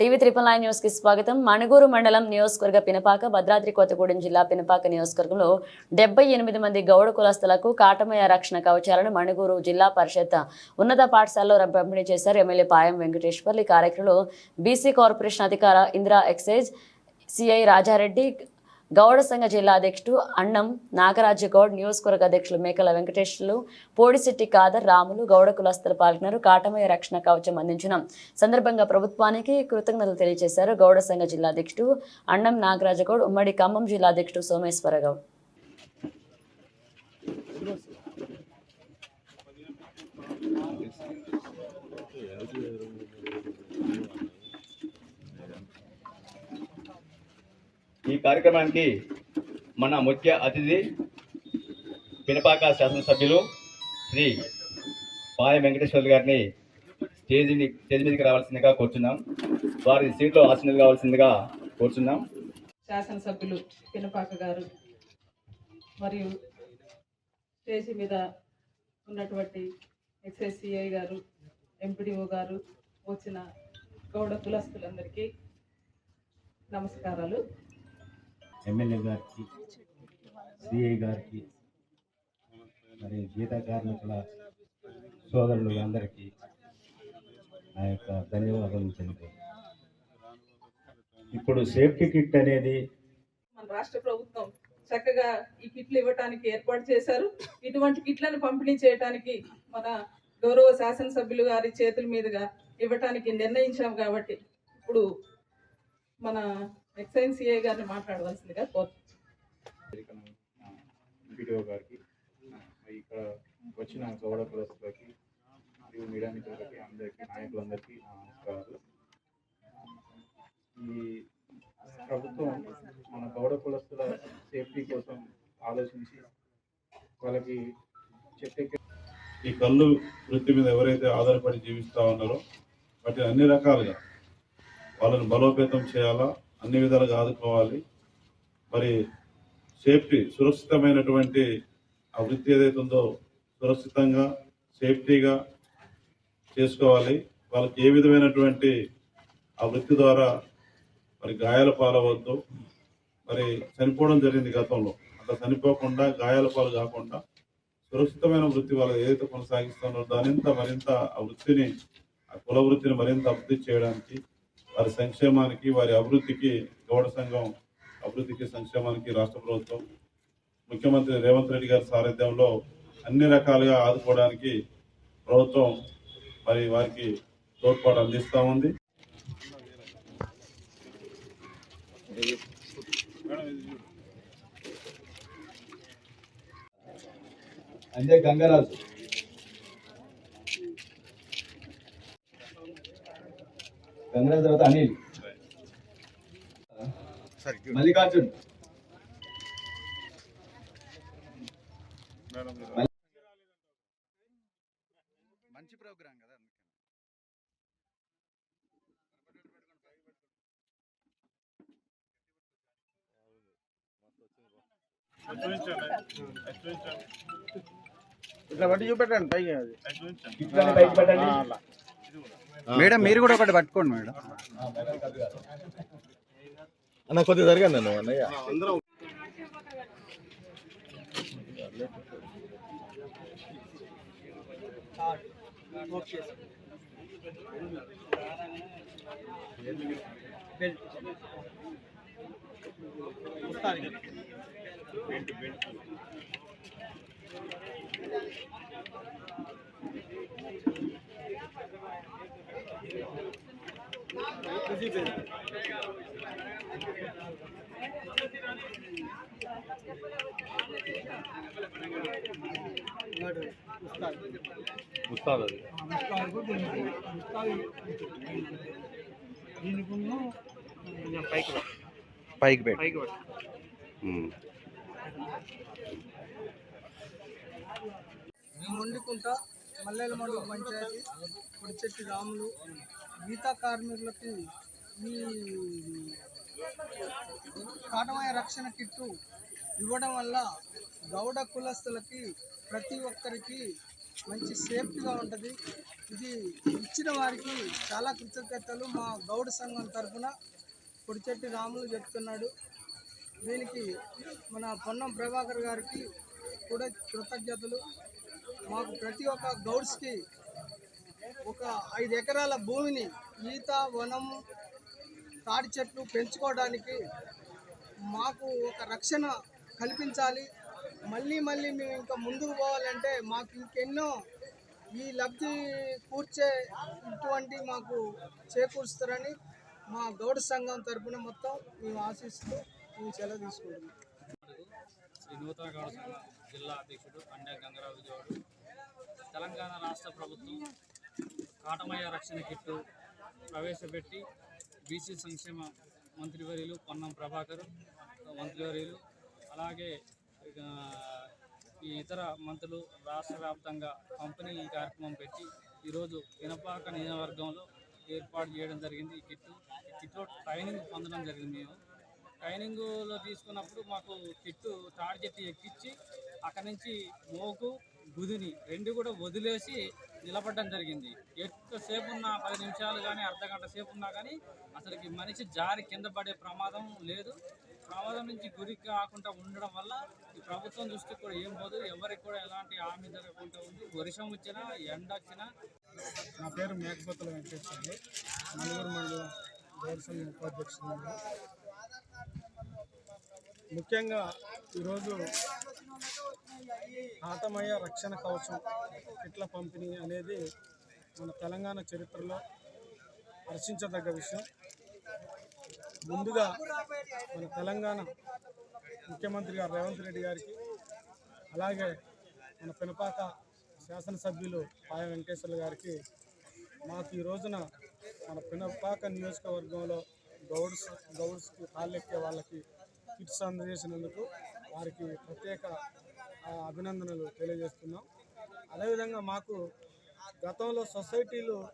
TV triple nine న్యూస్కి స్వాగతం. మణుగూరు మండలం నియోజకవర్గ పినపాక భద్రాద్రి కొత్తగూడెం జిల్లా పినపాక నియోజకవర్గంలో డెబ్బై ఎనిమిది మంది గౌడ కులస్తులకు కాటమయ రక్షణ కవచాలను మణుగూరు జిల్లా పరిషత్ ఉన్నత పాఠశాలలో పంపిణీ చేశారు. ఎమ్మెల్యే పాయం వెంకటేశ్వర్లు. ఈ కార్యక్రమంలో బీసీ కార్పొరేషన్ అధికార ఇందిరా ఎక్సైజ్ సిఐ రాజారెడ్డి గౌడ సంఘ జిల్లా అధ్యక్షుడు అన్నం నాగరాజగౌడ్ నియోజకవర్గ అధ్యక్షులు మేకల వెంకటేశ్వర్లు పోడిశెట్టి కాదర్ రాములు గౌడ కులస్తులు పాల్గొన్నారు. కాటమయ రక్షణ కవచం అందించిన సందర్భంగా ప్రభుత్వానికి కృతజ్ఞతలు తెలియజేశారు గౌడ సంఘ జిల్లా అధ్యక్షుడు అన్నం నాగరాజగౌడ్ ఉమ్మడి ఖమ్మం జిల్లా అధ్యక్షుడు సోమేశ్వర కార్యక్రమానికి మన ముఖ్య అతిథి పినపాక శాసనసభ్యులు శ్రీ పాయ వెంకటేశ్వర్లు గారిని స్టేజీని స్టేజ్ మీదకి రావాల్సిందిగా కోరుచున్నాం. వారి సీట్లో ఆసనలు కావాల్సిందిగా కోరుచున్నాం. శాసనసభ్యులు పినపాక గారు మరియు స్టేజి మీద ఉన్నటువంటి ఎక్స్ఎస్సిఐ గారు ఎంపీడీఓ గారు వచ్చిన గౌడ కులస్తులందరికీ నమస్కారాలు. ఎమ్మెల్యే గారికి సిఐ గారికి మరి గీత కార్మికుల సోదరులు అందరికీ నా యొక్క ధన్యవాదాలు తెలిపారు ఇప్పుడు సేఫ్టీ కిట్ అనేది మన రాష్ట్ర ప్రభుత్వం చక్కగా ఈ కిట్లు ఇవ్వటానికి ఏర్పాటు చేశారు. ఇటువంటి కిట్లను పంపిణీ చేయడానికి మన గౌరవ శాసనసభ్యులు గారి చేతుల మీదుగా ఇవ్వటానికి నిర్ణయించాం కాబట్టి ఇప్పుడు మన ఎక్సైజ్ సిఐ గారిని మాట్లాడవలసిందిగా కోరుతున్నాం వీడియో గారికి ఇక్కడ వచ్చిన గౌడ కులస్తులకి మరియు మీడియా మిత్రులకి అందరికీ నాయకులందరికీ నమస్కారాలు. ఈ ప్రభుత్వం మన గౌడ కులస్తుల సేఫ్టీ కోసం ఆలోచించి వాళ్ళకి చెట్టు ఈ కళ్ళు వృత్తి మీద ఎవరైతే ఆధారపడి జీవిస్తూ ఉన్నారో వాటిని అన్ని రకాలుగా వాళ్ళని బలోపేతం చేయాలా అన్ని విధాలుగా ఆదుకోవాలి. మరి సేఫ్టీ సురక్షితమైనటువంటి ఆ వృత్తి ఏదైతే ఉందో సురక్షితంగా సేఫ్టీగా చేసుకోవాలి. వాళ్ళకి ఏ విధమైనటువంటి ఆ వృత్తి ద్వారా మరి గాయాల పాలవద్దు మరి చనిపోవడం జరిగింది గతంలో. అట్లా చనిపోకుండా గాయాల పాలు కాకుండా సురక్షితమైన వృత్తి వాళ్ళు ఏదైతే కొనసాగిస్తున్నారో దానింత మరింత ఆ వృత్తిని ఆ కుల వృత్తిని మరింత అభివృద్ధి చేయడానికి వారి సంక్షేమానికి వారి అభివృద్ధికి గౌడ సంఘం అభివృద్ధికి సంక్షేమానికి రాష్ట్ర ప్రభుత్వం ముఖ్యమంత్రి రేవంత్ రెడ్డి గారి సారథ్యంలో అన్ని రకాలుగా ఆదుకోవడానికి ప్రభుత్వం మరి వారికి తోడ్పాటు అందిస్తూ ఉంది. అంజయ్ గంగరాజు గంగరాజు తర్వాత అనిల్. మల్లికార్జున్. మంచి ప్రోగ్రాం కదా ఇట్లా పట్టి చూపెట్టండి పైకి అది. బయట పెట్టండి. మేడం మీరు కూడా ఒకటి పట్టుకోండి మేడం. అన్న కొద్దిగా జరగండి నన్ను అన్నయ్య. ఉస్తాద్ అది పైకి పెట్టు. మొండికుంట మల్లెల మండల పంచాయతీ పొడిచెట్టి రాములు గీతా కార్మికులకు మీ కాటమయ రక్షణ కిట్టు ఇవ్వడం వల్ల గౌడ కులస్తులకి ప్రతి ఒక్కరికి మంచి సేఫ్టీగా ఉంటుంది. ఇది ఇచ్చిన వారికి చాలా కృతజ్ఞతలు. మా గౌడ సంఘం తరఫున పొడిచెట్టి రాములు చెప్తున్నాడు. దీనికి మన పొన్నం ప్రభాకర్ గారికి కూడా కృతజ్ఞతలు. మాకు ప్రతి ఒక్క గౌడ్స్కి ఒక ఐదు ఎకరాల భూమిని ఈత వనం తాడి చెట్లు పెంచుకోవడానికి మాకు ఒక రక్షణ కల్పించాలి. మళ్ళీ మళ్ళీ మేము ఇంకా ముందుకు పోవాలంటే మాకు ఇంకెన్నో ఈ లబ్ధి కూర్చే ఇటువంటి మాకు చేకూరుస్తారని మా గౌడ సంఘం తరపున మొత్తం మేము ఆశిస్తూ మేము సెలవు తీసుకుంటున్నాం. శ్రీ నూతన గౌడ సంఘం జిల్లా అధ్యక్షుడు అండే గంగరాజు గౌడ్. తెలంగాణ రాష్ట్ర ప్రభుత్వం కాటమయ్య రక్షణ కిట్టు ప్రవేశపెట్టి బీసీ సంక్షేమ మంత్రివర్యులు పొన్నం ప్రభాకర్ మంత్రివర్యులు అలాగే ఈ ఇతర మంత్రులు రాష్ట్ర వ్యాప్తంగా పంపిణీ ఈ కార్యక్రమం పెట్టి ఈరోజు వినపాక నియోజకవర్గంలో ఏర్పాటు చేయడం జరిగింది ఈ కిట్టు. ఈ కిట్లో ట్రైనింగ్ పొందడం జరిగింది మేము. ట్రైనింగ్లో తీసుకున్నప్పుడు మాకు కిట్టు తాడి చెట్టు ఎక్కించి అక్కడి నుంచి మోకు బుధిని రెండు కూడా వదిలేసి నిలబడడం జరిగింది. ఎంతసేపు ఉన్నా పది నిమిషాలు కానీ అర్ధ గంట సేపు ఉన్నా కానీ అసలుకి మనిషి జారి కింద పడే ప్రమాదం లేదు. ప్రమాదం నుంచి గురి కాకుండా ఉండడం వల్ల ఈ ప్రభుత్వం దృష్టికి కూడా ఏం పోదు. ఎవరికి కూడా ఎలాంటి హామీ జరగకుండా ఉంది. వర్షం వచ్చినా ఎండ వచ్చినా. నా పేరు మేకపోతల వెంకటేశ్వర నలుగురు మండలం దేవసం ఉపాధ్యక్షుడు ముఖ్యంగా ఈరోజు ఆటమయ రక్షణ కవచం కిట్ల పంపిణీ అనేది మన తెలంగాణ చరిత్రలో హర్షించదగ్గ విషయం. ముందుగా మన తెలంగాణ ముఖ్యమంత్రి గారు రేవంత్ రెడ్డి గారికి అలాగే మన పినపాక శాసనసభ్యులు పాయ వెంకటేశ్వర్లు గారికి మాకు ఈ రోజున మన పినపాక నియోజకవర్గంలో గౌడ్స్ గౌడ్స్కి కాళ్ళెక్కే వాళ్ళకి కిట్స్ అందజేసినందుకు వారికి ప్రత్యేక అభినందనలు తెలియజేస్తున్నాం. అదేవిధంగా మాకు గతంలో సొసైటీలు